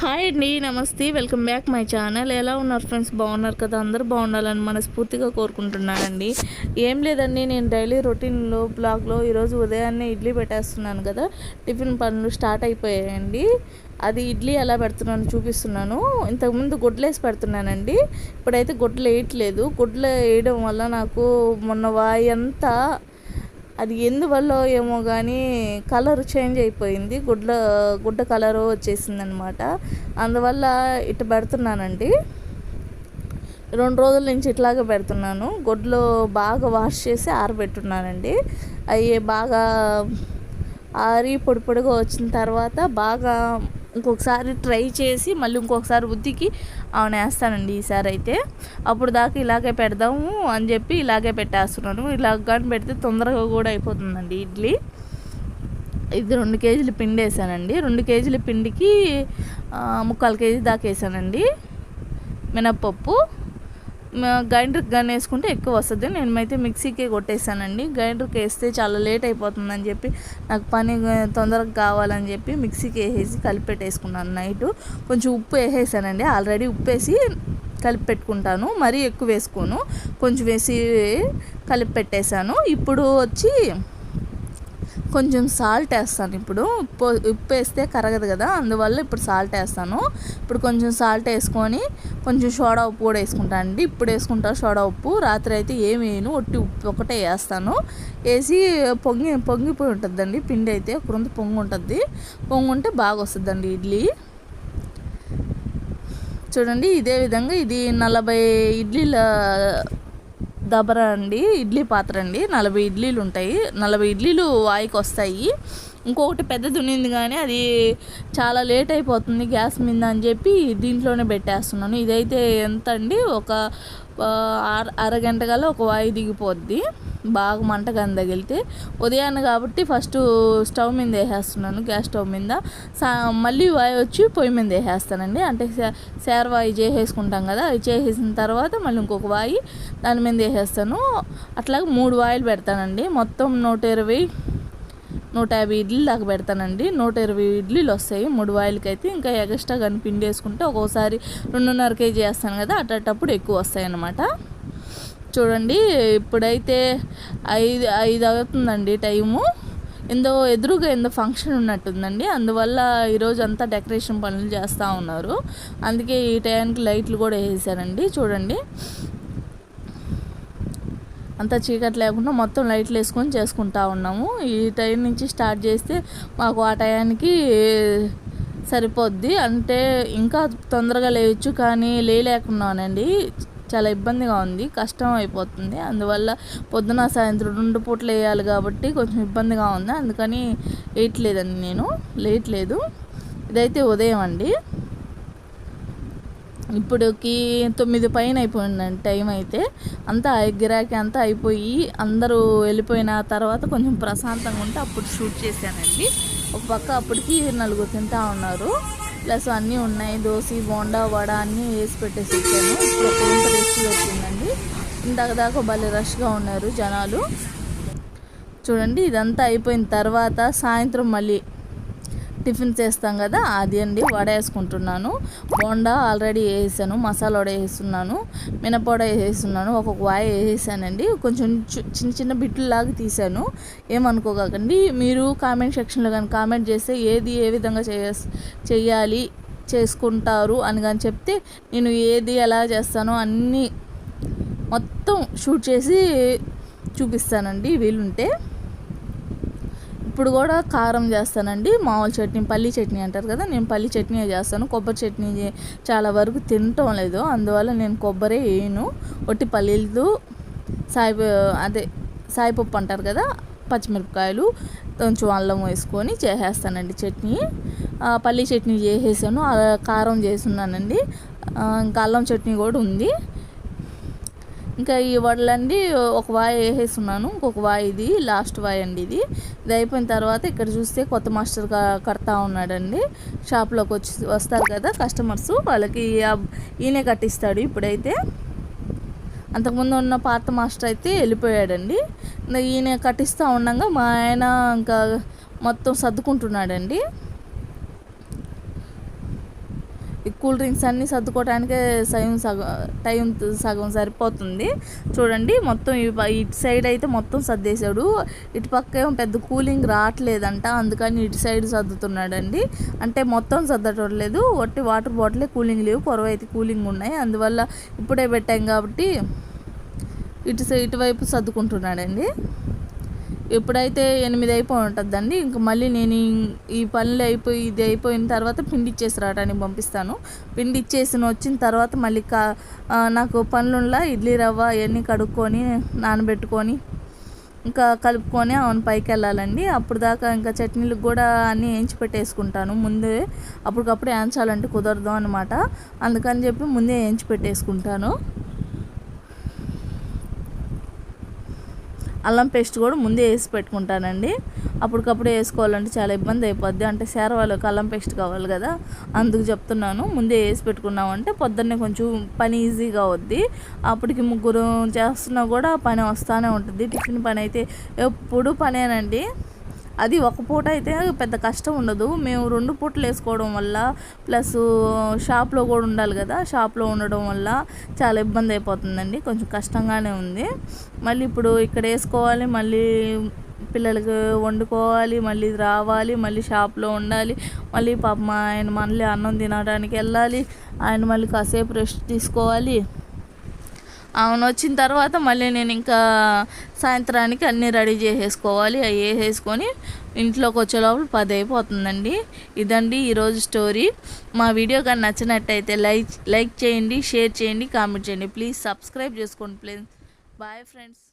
Hi అండి నమస్తే. Welcome back my channel. ఎలా ఉన్నారు ఫ్రెండ్స్? బాగున్నారు కదా? అందరూ బాగుండాలని మనస్ఫూర్తిగా కోరుకుంటున్నానండి. ఏం లేదండి నేను డైలీ రొటీన్లో బ్లాగ్లో ఈరోజు ఉదయాన్నే ఇడ్లీ పెట్టేస్తున్నాను కదా. టిఫిన్ పనులు స్టార్ట్ అయిపోయాయండి. అది ఇడ్లీ ఎలా పెడుతున్నాను చూపిస్తున్నాను. ఇంతకుముందు గుడ్లు వేసి పెడుతున్నానండి. ఇప్పుడైతే గుడ్లు వేయట్లేదు. గుడ్లు వేయడం వల్ల నాకు మొన్న వాయంతా అది ఎందువల్ల ఏమో కానీ కలర్ చేంజ్ అయిపోయింది. గుడ్ల గుడ్డ కలరు వచ్చేసింది అనమాట అందువల్ల ఇటు పెడుతున్నానండి. రెండు రోజుల నుంచి ఇట్లాగే పెడుతున్నాను. గుడ్లు బాగా వాష్ చేసి ఆరబెట్టున్నానండి. అవి బాగా ఆరి పొడి పొడిగా వచ్చిన తర్వాత బాగా ఇంకొకసారి ట్రై చేసి మళ్ళీ ఇంకొకసారి ఉద్దికి వేస్తానండి ఈసారి అయితే. అప్పుడు దాకా ఇలాగే పెడదాము అని చెప్పి ఇలాగే పెట్టేస్తున్నాను. ఇలా కానీ పెడితే తొందరగా కూడా అయిపోతుందండి ఇడ్లీ. ఇది రెండు కేజీలు పిండి వేసానండి. రెండు కేజీల పిండికి ముక్కాలు కేజీ దాకా వేసానండి. మినప్పప్పు. గ్రైండర్కి గన్ వేసుకుంటే ఎక్కువ వస్తుంది. నేను అయితే మిక్సీకే కొట్టేసానండి గ్రైండర్కి వేస్తే చాలా లేట్ అయిపోతుందని చెప్పి నాకు పని తొందరగా కావాలని చెప్పి మిక్సీకి వేసేసి కలిపెట్టేసుకున్నాను నైట్. కొంచెం ఉప్పు వేసేసానండి. ఆల్రెడీ ఉప్పు వేసి కలిపి పెట్టుకుంటాను. మరీ ఎక్కువ వేసుకోను. కొంచెం వేసి కలిపి పెట్టేశాను. ఇప్పుడు వచ్చి కొంచెం సాల్ట్ వేస్తాను. ఇప్పుడు ఉప్పు ఉప్పు వేస్తే కరగదు కదా అందువల్ల ఇప్పుడు సాల్ట్ వేస్తాను. ఇప్పుడు కొంచెం సాల్ట్ వేసుకొని కొంచెం సోడా ఉప్పు కూడా వేసుకుంటాను అండి. ఇప్పుడు వేసుకుంటాను సోడా ఉప్పు. రాత్రి అయితే ఏమి వేయను ఒట్టి ఉప్పు ఒకటే వేస్తాను. వేసి పొంగి పొంగిపోయి ఉంటుందండి. పిండి అయితే ఒక పొంగు ఉంటుంది. పొంగు ఉంటే బాగా వస్తుందండి ఇడ్లీ. చూడండి ఇదే విధంగా ఇది నలభై ఇడ్లీల దబరా అండి ఇడ్లీ పాత్ర అండి. నలభై ఇడ్లీలు ఉంటాయి. నలభై ఇడ్లీలు వాయికి వస్తాయి ఇంకొకటి పెద్దది ఉన్నింది కానీ అది చాలా లేట్ అయిపోతుంది గ్యాస్ మీద అని చెప్పి దీంట్లోనే పెట్టేస్తున్నాను. ఇదైతే ఎంత అండి ఒక అరగంట గల ఒక వాయి దిగిపోద్ది. బాగా మంట కానీ తగిలితే ఉదయాన్నే కాబట్టి ఫస్ట్ స్టవ్ మీద వేసేస్తున్నాను గ్యాస్ స్టవ్ మీద. సా మళ్ళీ వాయి వచ్చి పొయ్యి మీద వేసేస్తానండి. అంటే సేరవాయి చేసేసుకుంటాం కదా అది చేసేసిన తర్వాత మళ్ళీ ఇంకొక వాయి దాని మీద వేసేస్తాను. అట్లాగే మూడు వాయిలు పెడతానండి. మొత్తం నూట ఇరవై నూట యాభై ఇడ్లీ దాకా పెడతానండి. నూట ఇరవై ఇడ్లీలు వస్తాయి. మూడు వాయిలకి అయితే ఇంకా ఎక్స్ట్రా కానీ పిండి వేసుకుంటే ఒక్కోసారి రెండున్నర కేజీ వేస్తాను కదా అట్టేటప్పుడు ఎక్కువ వస్తాయి అన్నమాట చూడండి ఇప్పుడైతే ఐదు ఐదు అవుతుందండి టైము. ఎందో ఎదురుగా ఎందో ఫంక్షన్ ఉన్నట్టుందండి. అందువల్ల ఈరోజు అంతా డెకరేషన్ పనులు చేస్తూ ఉన్నారు. అందుకే ఈ టైంకి లైట్లు కూడా వేసారండి చూడండి. అంతా చీకటి లేకుండా మొత్తం లైట్లు వేసుకొని చేసుకుంటా ఉన్నాము. ఈ టైం నుంచి స్టార్ట్ చేస్తే మాకు ఆ టయానికి సరిపోద్ది. అంటే ఇంకా తొందరగా లేవచ్చు కానీ లేలేకున్నానండి చాలా ఇబ్బందిగా ఉంది కష్టం అయిపోతుంది. అందువల్ల పొద్దున సాయంత్రం రెండు పూటలు వేయాలి కాబట్టి కొంచెం ఇబ్బందిగా ఉంది. అందుకని వేయట్లేదండి నేను లేయట్లేదు ఇదైతే ఉదయం అండి. ఇప్పుడుకి తొమ్మిది పైన అయిపోయిందండి టైం అయితే. అంతా గిరాకీ అంతా అయిపోయి అందరూ వెళ్ళిపోయిన తర్వాత కొంచెం ప్రశాంతంగా ఉంటే అప్పుడు షూట్ చేశానండి. ఒక పక్క అప్పటికి నలుగురు తింటా ఉన్నారు. ప్లస్ అన్నీ ఉన్నాయి. దోశ బోండా వడ అన్నీ వేసి పెట్టేసి ఇచ్చాను ఇప్పుడు రెస్ట్ వచ్చిందండి. ఇందాక దాకా భలే రష్గా ఉన్నారు జనాలు. చూడండి ఇదంతా అయిపోయిన తర్వాత సాయంత్రం మళ్ళీ టిఫిన్ చేస్తాం కదా అది అండి వడ వేసుకుంటున్నాను బోండా ఆల్రెడీ వేసాను మసాలా వడ వేస్తున్నాను మినపొడ వేస్తున్నాను ఒక్కొక్క వాయ వేసానండి. కొంచెం చిన్న చిన్న బిట్లులాగా తీసాను ఏమనుకోకండి మీరు కామెంట్ సెక్షన్లో కానీ కామెంట్ చేస్తే ఏది ఏ విధంగా చేయ చేయాలి చేసుకుంటారు అని కానీ చెప్తే నేను ఏది ఎలా చేస్తానో అన్నీ మొత్తం షూట్ చేసి చూపిస్తానండి వీలుంటే. ఇప్పుడు కూడా కారం చేస్తానండి. మామూలు చట్నీ పల్లి చట్నీ అంటారు కదా నేను పల్లి చట్నీ చేస్తాను. కొబ్బరి చట్నీ చాలా వరకు తినటం లేదు. అందువల్ల నేను కొబ్బరి వేయను. ఒట్టి పల్లీలు సాయి అదే సాయిపప్పు అంటారు కదా పచ్చిమిరపకాయలు కొంచెం అల్లం వేసుకొని చేసేస్తానండి చట్నీ. పల్లి చట్నీ చేసేసాను. కారం చేస్తున్నానండి. ఇంకా అల్లం చట్నీ కూడా ఉంది. ఇంకా ఈ వడలండి ఒక వాయి వేసేస్తున్నాను ఇంకొక వాయి ఇది లాస్ట్ వాయి అండి ఇది. ఇది అయిపోయిన తర్వాత ఇక్కడ చూస్తే కొత్త మాస్టర్ కడతా ఉన్నాడండి. షాప్లోకి వచ్చి వస్తారు కదా కస్టమర్స్ వాళ్ళకి ఈయనే కట్టిస్తాడు ఇప్పుడైతే. అంతకుముందు ఉన్న పాత మాస్టర్ అయితే వెళ్ళిపోయాడండి. ఈయన కట్టిస్తూ ఉండగా మా ఆయన ఇంకా మొత్తం సర్దుకుంటున్నాడండి. ఈ కూల్ డ్రింక్స్ అన్నీ సర్దుకోవడానికే సగం సగం టైం సగం సరిపోతుంది. చూడండి మొత్తం ఇటు సైడ్ అయితే మొత్తం సర్దేశాడు. ఇటు పక్క ఏమో పెద్ద కూలింగ్ రావట్లేదంట. అందుకని ఇటు సైడ్ సర్దుతున్నాడండి. అంటే మొత్తం సర్దటం లేదు. ఒట్టి వాటర్ బాటిలే కూలింగ్ లేవు. కొరవైతే కూలింగ్ ఉన్నాయి. అందువల్ల ఇప్పుడే పెట్టాం కాబట్టి ఇటు ఇటువైపు సర్దుకుంటున్నాడండి. ఎప్పుడైతే ఎనిమిది అయిపోయి ఉంటుందండి ఇంకా మళ్ళీ నేను ఈ- పనులు అయిపోయి ఇది అయిపోయిన తర్వాత పిండి ఇచ్చేసి రావడానికి పంపిస్తాను. పిండి ఇచ్చేసి వచ్చిన తర్వాత మళ్ళీ కా నాకు పనులులా ఇడ్లీ రవ్వ అవన్నీ కడుక్కొని నానబెట్టుకొని ఇంకా కలుపుకొని అవును పైకి వెళ్ళాలండి. అప్పుడు దాకా ఇంకా చట్నీలు కూడా అన్నీ వేయించి పెట్టేసుకుంటాను. ముందే అప్పటికప్పుడు వేయించాలంటే కుదరదు అనమాట అందుకని చెప్పి ముందే వేయించి పెట్టేసుకుంటాను. అల్లం పేస్ట్ కూడా ముందే వేసి పెట్టుకుంటానండి. అప్పటికప్పుడు వేసుకోవాలంటే చాలా ఇబ్బంది అయిపోద్ది. అంటే సేర వాళ్ళకి అల్లం పేస్ట్ కావాలి కదా అందుకు చెప్తున్నాను. ముందే వేసి పెట్టుకున్నామంటే పొద్దున్నే కొంచెం పని ఈజీగా అవుద్ది. అప్పటికి ముగ్గురు చేస్తున్నా కూడా పని వస్తూనే ఉంటుంది. టిఫిన్ పని అయితే ఎప్పుడు పనేనండి. అది ఒక పూట అయితే పెద్ద కష్టం ఉండదు. మేము రెండు పూటలు వేసుకోవడం వల్ల ప్లస్ షాప్లో కూడా ఉండాలి కదా. షాప్లో ఉండడం వల్ల చాలా ఇబ్బంది అయిపోతుందండి. కొంచెం కష్టంగానే ఉంది. మళ్ళీ ఇప్పుడు ఇక్కడ వేసుకోవాలి మళ్ళీ పిల్లలకి వండుకోవాలి మళ్ళీ రావాలి మళ్ళీ షాప్లో ఉండాలి మళ్ళీ పాపం ఆయన మళ్ళీ అన్నం తినడానికి వెళ్ళాలి ఆయన మళ్ళీ కాసేపు రెస్ట్ తీసుకోవాలి. ఆమెను వచ్చిన తర్వాత మళ్ళీ నేను ఇంకా సాయంత్రానికి అన్నీ రెడీ చేసేసుకోవాలి. అవి వేసేసుకొని ఇంట్లోకి వచ్చే లోపల పది అయిపోతుందండి. ఇదండి ఈరోజు స్టోరీ. మా వీడియో కానీ నచ్చినట్టయితే లైక్ లైక్ చేయండి షేర్ చేయండి కామెంట్ చేయండి. ప్లీజ్ సబ్స్క్రైబ్ చేసుకోండి ప్లీజ్. Bye friends.